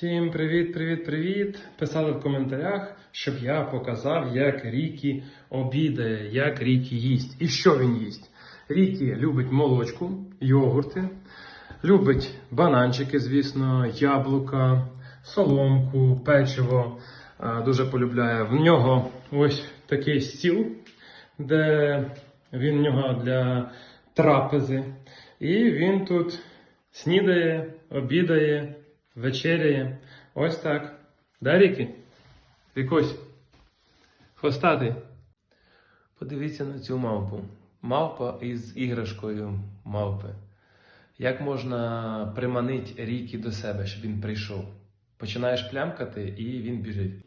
Всім привіт, привіт, привіт. Писали в коментарях, щоб я показав, як Рікі обідає, як Рікі їсть. І що він їсть. Рікі любить молочку, йогурти, любить бананчики, звісно, яблука, соломку, печиво. Дуже полюбляє. В нього ось такий стіл, де він в нього для трапези. І він тут снідає, обідає, вечеряє. Ось так. Да, Ріки? Рікось. Хвостатий. Подивіться на цю мавпу. Мавпа із іграшкою мавпи. Як можна приманити ріки до себе, щоб він прийшов? Починаєш плямкати, і він біжить.